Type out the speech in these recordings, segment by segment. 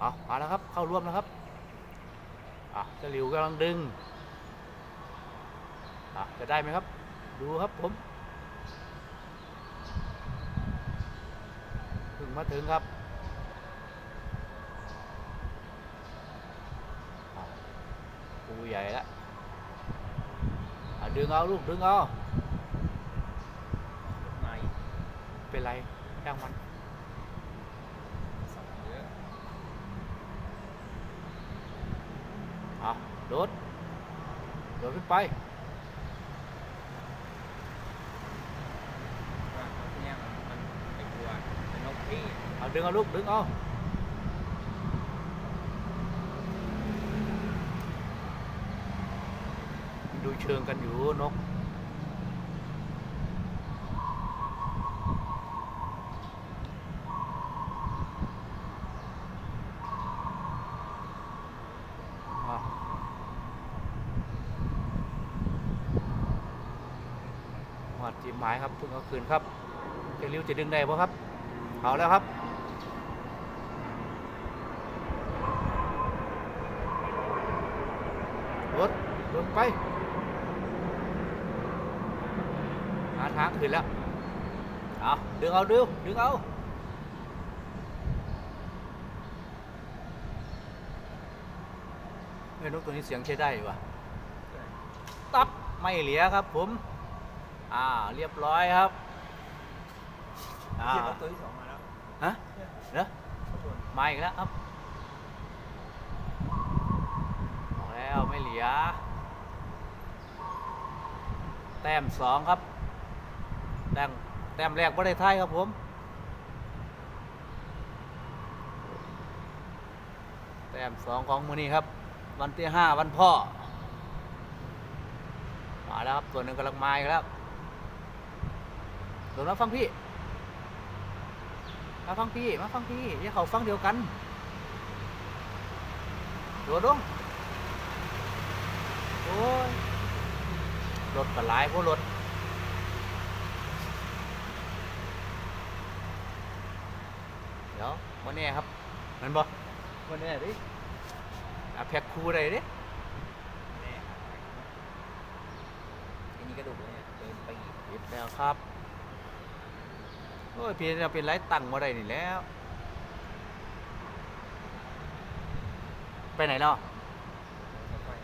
เอามาแล้วครับ เข้าร่วมแล้วครับอะเจะหลิวกำลังดึงอะจะได้ไหมครับ ดูครับผมเพิ่งมาถึงครับอะปูใหญ่แล้วอะดึงเอาลูกดึงเอาไม่เป็นไรช่างมัน สองเยอะ อะโดดโดดขึ้นไปว่าเอาที่เนี่ยมันมันไม่กลัวเป็นนกพี่เอาดึงเอาลูกดึงเอาดูเชิงกันอยู่นก อะห อดจีมหมายครับเพิ่งเอาคืนครับเจะริ้วจะดึงได้ปะครับเอาแล้วครับรถลงไปหาทางขึ้นแล้วเอาดึงเอาดึงดึงเอาเฮ้ยนกตัวนี้เสียงใช้ได้ว่ะตับไม่เหลียครับผม อ่าเรียบร้อยครับอ่าเทียบกับตัวที่สองมาแล้วฮะเนอะข้างบนมาอีกแล้วครับออกแล้วไม่เหลียแต้มสองครับ แต้มแต้มแรกบ่ได้ท้ายครับผมแต้มสองของมือนี้ครับ วันที่ห้าวันพ่อมาแล้วครับตัวหนึ่งกำลังมาอีกแล้ว ตัวมาฟังพี่ มาฟังพี่ มาฟังพี่อย่าเขาฟังเดียวกันโดดลงโอ้ยรถก็หลายพวกรถเดี๋ยววันนี้ครับแมันบ่วันนี้ดิอาแพ็คคูได้ดิแหน่อันนี้กระดูกเลยเนี่ยเดินไปอีกปิดแล้วครับ โอ้ยพี่จะเป็นไรตังค์มาได้นี่แล้ว ไปไหนเนาะค่อย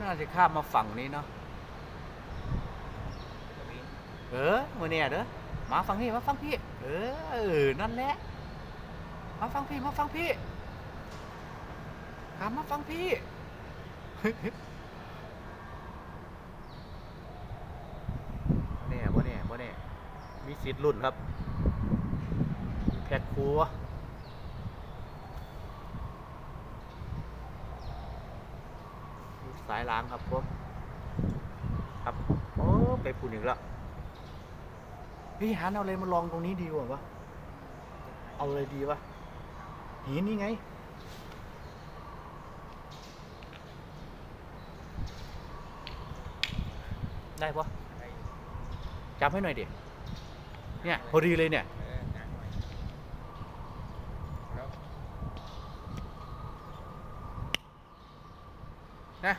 น่าจะข้ามมาฝั่งนี้เนาะๆจะวิ่งเออมือเนี่ยเด้อมาฟังพี่มาฟังพี่ เออเออนั่นแหละมาฟังพี่มาฟังพี่ข้ามมาฟังพี่ บ่แน่บ่แน่บ่แน่ มีสิทธิ์รุ่นครับ แพ็คครัวสายล้างครับผมครับ โอ้ ไปพูนอีกแล้วพี่ฮันเอาอะไรมาลองตรงนี้ดีกว่าวะ เอาอะไรดีวะหินนี่ไงได้ปะจับให้หน่อยดิ เนี่ยพอดีเลยเนี่ยเออหนักหน่อยแล้วนะ